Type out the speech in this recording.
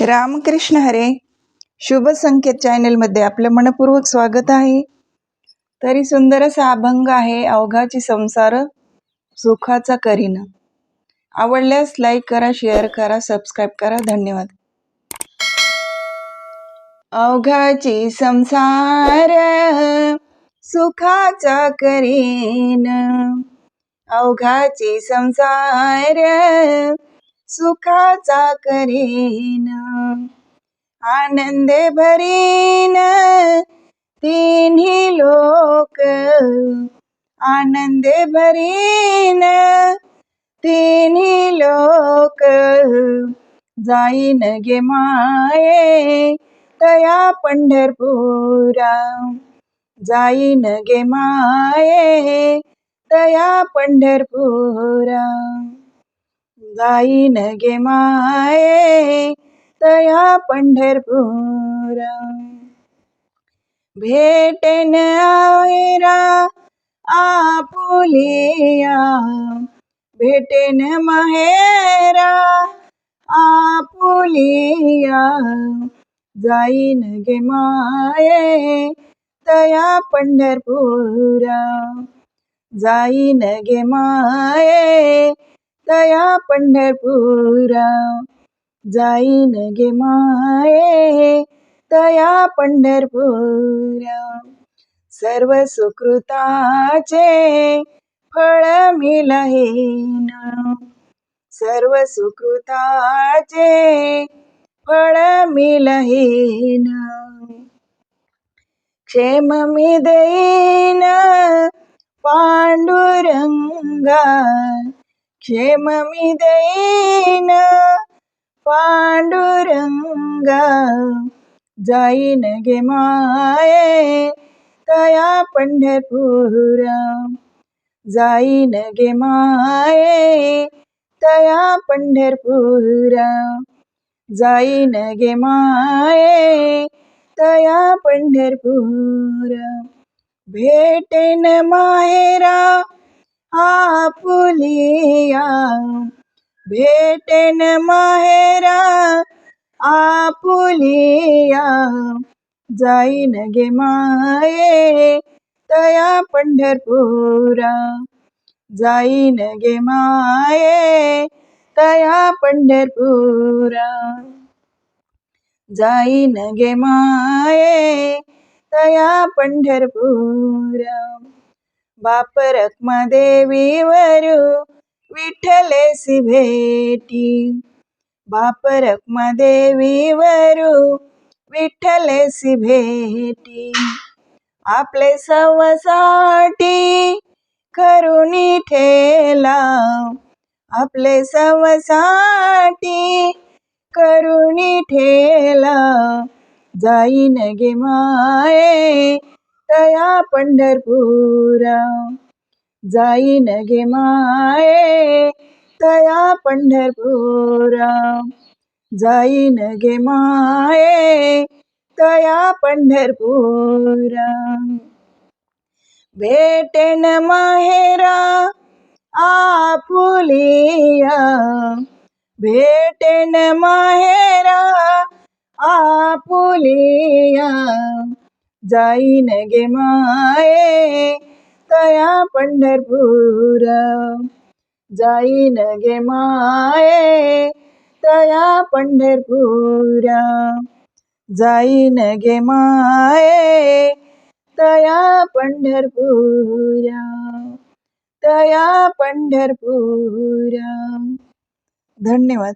रामकृष्ण हरे. शुभ संकेत चॅनेलमध्ये आपलं मनपूर्वक स्वागत आहे. तरी सुंदर असा अभंग आहे अवघाची संसार सुखाचा करीन. आवडल्यास लाईक करा शेअर करा सबस्क्राईब करा. धन्यवाद. अवघाची संसार सुखाचा करीन. अवघाची संसार सुखाचा करेन आनंदे भरीन तिन्ही लोक आनंदे भरीन तिन्ही लोक जाईन गे माये तया पंढरपुरा. जाईन गे माये तया पंढरपुरा. जाईन गे माये तया पंढरपूर भेटेन आयरा आपुलिया. भेटेन माहेरा आपुलिया. जाईन गे माये तया पंढरपूर जाईन गे माये दया पंढरपुरा जाईन गे माये तया पंढरपुरा. सर्व सुकृताचे फळ मिलहीन सर्व सुकृताचे फळ मिलहीन क्षेम मी देईन पांडुरंगा क्षेम मी देईन पांडुरंगा जाईन गे माये तया पंढरपुरा जाईन गे माये तया पंढरपुरा जाईन गे माये तया पंढरपुरा भेटेन माहेरा आपुलिया भेटेन माहेरा आपुलिया जाईन गे माये तया पंढरपुरा जाईन गे माये तया पंढरपुरा जाईन गे माये तया पंढरपुरा. बाप रखमा विठ्ठलेसी भेटी. बाप रखमा विठ्ठलेसी भेटी. आपले सवसाठी करुणी ठेला. आपले सवसाठी करुणी ठेला. जाईन गे माये तया पंढरपुरा जाईन गे माये तया पंढरपुरा जाईन गे माये तया पंढरपुरा भेटेन माहेरा आपुलिया भेटेन माहेरा आपुलिया जाईन गे माये तया पंढरपूर. जाईन गे माये तया पंढरपूर. जाईन गे माये तया पंढरपूर. तया पंढरपूर. धन्यवाद.